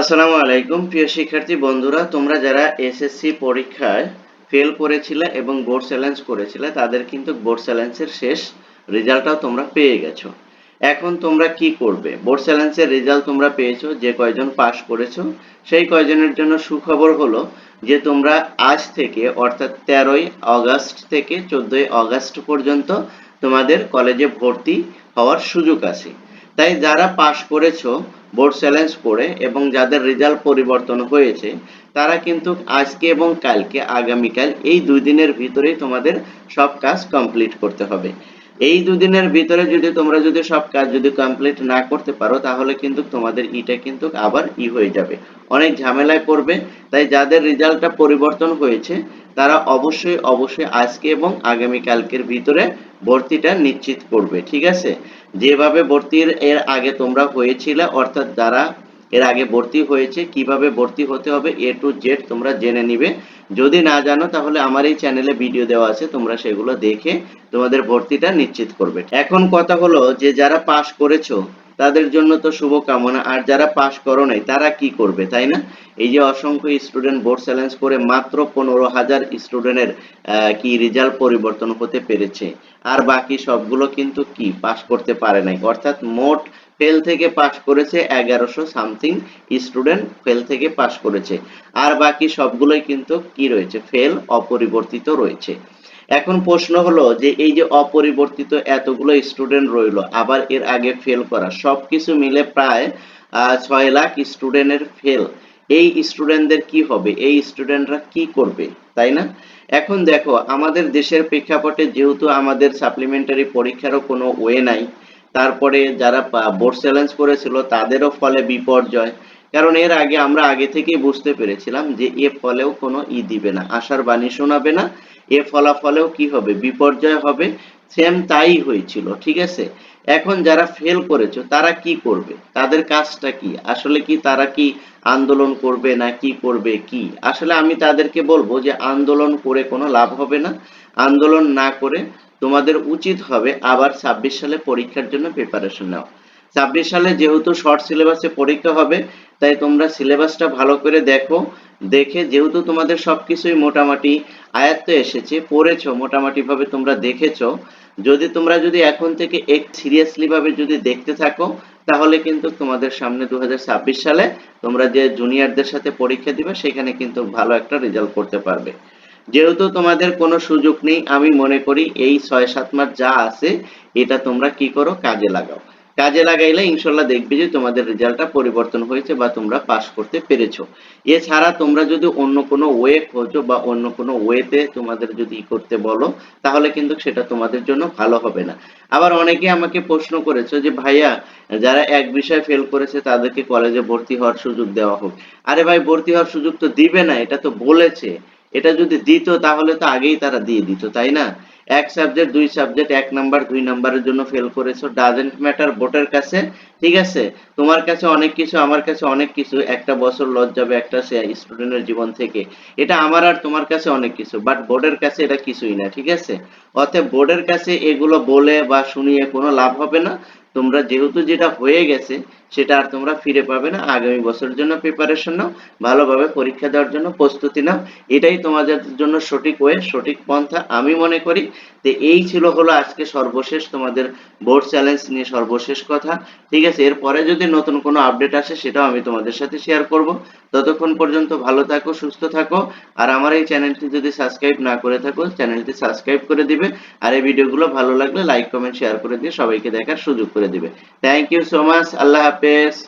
আসসালামু আলাইকুম, প্রিয় শিক্ষার্থী বন্ধুরা, তোমরা যারা এসএসসি পরীক্ষায় ফেল করেছিলে এবং বোর্ড চ্যালেঞ্জ করেছিলে, তাদের কিন্তু বোর্ড চ্যালেঞ্জের শেষ রেজাল্টটাও তোমরা পেয়ে গেছো। এখন তোমরা কি করবে? বোর্ড চ্যালেঞ্জের রেজাল্ট তোমরা পেয়েছ, যে কয়জন পাশ করেছ, সেই কয়জনের জন্য সুখবর হলো যে তোমরা আজ থেকে, অর্থাৎ তেরোই অগাস্ট থেকে চোদ্দই অগাস্ট পর্যন্ত তোমাদের কলেজে ভর্তি হওয়ার সুযোগ আছে। তাই যারা পাশ করেছ বোর্ড চ্যালেঞ্জ করে এবং যাদের রেজাল্ট পরিবর্তন হয়েছে, তারা কিন্তু আজকে এবং কালকে, আগামীকাল এই দুই দিনের ভিতরেই তোমাদের সব কাজ কমপ্লিট করতে হবে। এই দুদিনের ভিতরে যদি তোমরা যদি সব কাজ যদি কমপ্লিট না করতে পারো, তাহলে কিন্তু তোমাদের ইটা কিন্তু আবার ই হয়ে যাবে। অনেক ঝামেলায় পড়বে। তাই যাদের রেজাল্টটা পরিবর্তন হয়েছে, তারা অবশ্যই অবশ্যই আজকে এবং আগামীকালকের ভিতরে ভর্তিটা নিশ্চিত করবে, ঠিক আছে? যেভাবে ভর্তির এর আগে তোমরা হয়েছিলে, অর্থাৎ যারা এর আগে ভর্তি হয়েছে, কীভাবে ভর্তি হতে হবে এ টু জেড তোমরা জেনে নিবে। যদি না জানো, তাহলে আমার এই চ্যানেলে ভিডিও দেওয়া আছে, তোমরা সেগুলো দেখে তোমাদের ভর্তিটা নিশ্চিত করবে। এখন কথা হলো যে, যারা পাশ করেছ তাদের জন্য তো শুভকামনা। আর যারা পাশ করো নাই, তারা কি করবে, তাই না? এই যে অসংখ্য স্টুডেন্ট বোর্ড চ্যালেঞ্জ করে মাত্র পনেরো হাজার স্টুডেন্টের কি রেজাল্ট পরিবর্তন হতে পেরেছে। আর বাকি সবগুলো কিন্তু কি, পাশ করতে পারে নাই। অর্থাৎ মোট ফেল থেকে পাশ করেছে এগারোশো সামথিং স্টুডেন্ট ফেল থেকে পাশ করেছে। আর বাকি সবগুলোই কিন্তু কি রয়েছে? ফেল অপরিবর্তিত রয়েছে। এখন প্রশ্ন হলো যে এই যে অপরিবর্তিত এতগুলো স্টুডেন্ট রইল, আবার এর আগে ফেল করা, সবকিছু মিলে প্রায় ছয় লাখ স্টুডেন্টের ফেল এই স্টুডেন্টদের কি হবে? এই স্টুডেন্টরা কি করবে? তাই না? এখন দেখো, আমাদের দেশের প্রেক্ষাপটে যেহেতু আমাদের সাপ্লিমেন্টারি পরীক্ষারও কোনো ওয়ে নাই, তারপরে যারা বোর্ড চ্যালেঞ্জ করেছিল, তাদেরও ফলে বিপর্যয়। কারণ এর আগে আমরা আগে থেকেই বুঝতে পেরেছিলাম যে এ ফলেও কোনো ই দিবে না, আশার বাণী শোনাবে না এ ফলাফলেও কি হবে? বিপর্যয় হবে। সেম তাই হয়েছিল, ঠিক আছে? এখন যারা ফেল করেছ, তারা কি করবে? তাদের কাজটা কি? আসলে কি তারা কি আন্দোলন করবে না কি করবে কি? আসলে আমি তাদেরকে বলব যে আন্দোলন করে কোনো লাভ হবে না। আন্দোলন না করে তোমাদের উচিত হবে আবার ছাব্বিশ সালে পরীক্ষার জন্য প্রিপারেশন নেওয়া ছাব্বিশ সালে যেহেতু শর্ট সিলেবাসে পরীক্ষা হবে, তাই তোমরা সিলেবাসটা ভালো করে দেখো। দেখে, যেহেতু তোমাদের সবকিছুই মোটামুটি আয়ত্ত এসেছে, পড়েছো মোটামুটি ভাবে তোমরা দেখেছ, যদি তোমরা যদি এখন থেকে এক সিরিয়াসলি ভাবে যদি দেখতে থাকো, তাহলে কিন্তু তোমাদের সামনে দু হাজার ছাব্বিশ সালে তোমরা যে জুনিয়রদের সাথে পরীক্ষা দিবে, সেখানে কিন্তু ভালো একটা রেজাল্ট করতে পারবে। যেহেতু তোমাদের কোনো সুযোগ নেই, আমি মনে করি এই ছয় সাত মাস যা আছে, এটা তোমরা কি করো, কাজে লাগাও। কাজে লাগাইলে ইনশাল্লাহ দেখবে যে তোমাদের রেজাল্টটা পরিবর্তন হয়েছে বা তোমরা পাস করতে পেরেছ। এছাড়া তোমরা যদি অন্য কোনো ওয়ে খোঁজো বা অন্য কোনো ওয়েতে তোমাদের যদি করতে বলো, তাহলে কিন্তু সেটা তোমাদের জন্য ভালো হবে না। আবার অনেকে আমাকে প্রশ্ন করেছ যে, ভাইয়া, যারা এক বিষয়ে ফেল করেছে, তাদেরকে কলেজে ভর্তি হওয়ার সুযোগ দেওয়া হোক। আরে ভাই, ভর্তি হওয়ার সুযোগ তো দিবে না, এটা তো বলেছে। এটা যদি দিত, তাহলে তো আগেই তারা দিয়ে দিত, তাই না? এক সাবজেক্ট দুই সাবজেক্ট এক নাম্বার দুই নাম্বারের জন্য ফেল করেছ। ডাজেন্ট ম্যাটার বোর্ডের কাছে ঠিক আছে? তোমার কাছে অনেক কিছু, আমার কাছে অনেক কিছু। একটা বছর লজ যাবে একটা স্টুডেন্টের জীবন থেকে। এটা আমার আর তোমার কাছে অনেক কিছু বাট বোর্ডের কাছে এটা কিছুই না, ঠিক আছে? অতএব বোর্ডের কাছে এগুলো বলে বা শুনিয়ে কোনো লাভ হবে না। তোমরা যেহেতু যেটা হয়ে গেছে, সেটা আর তোমরা ফিরে পাবে না। আগামী বছরের জন্য প্রিপারেশন নাও, ভালোভাবে পরীক্ষা দেওয়ার জন্য প্রস্তুতি নাও। এটাই তোমাদের জন্য সঠিক ওয়ে সঠিক পন্থা। আমি মনে করি যে এই ছিল হলো আজকে সর্বশেষ তোমাদের বোর্ড চ্যালেঞ্জ নিয়ে সর্বশেষ কথা, ঠিক আছে, এরপরে যদি নতুন কোনো আপডেট আসে, সেটাও আমি তোমাদের সাথে শেয়ার করব। ততক্ষণ পর্যন্ত ভালো থাকো, সুস্থ থাকো, আর আমার এই চ্যানেলটি যদি সাবস্ক্রাইব না করে থাকো চ্যানেলটি সাবস্ক্রাইব করে দিবে, আর এই ভিডিওগুলো ভালো লাগলে লাইক কমেন্ট শেয়ার করে দিয়ে সবাইকে দেখার সুযোগ করে দিবে। থ্যাংক ইউ সো মাচ আল্লাহ হাফেজ।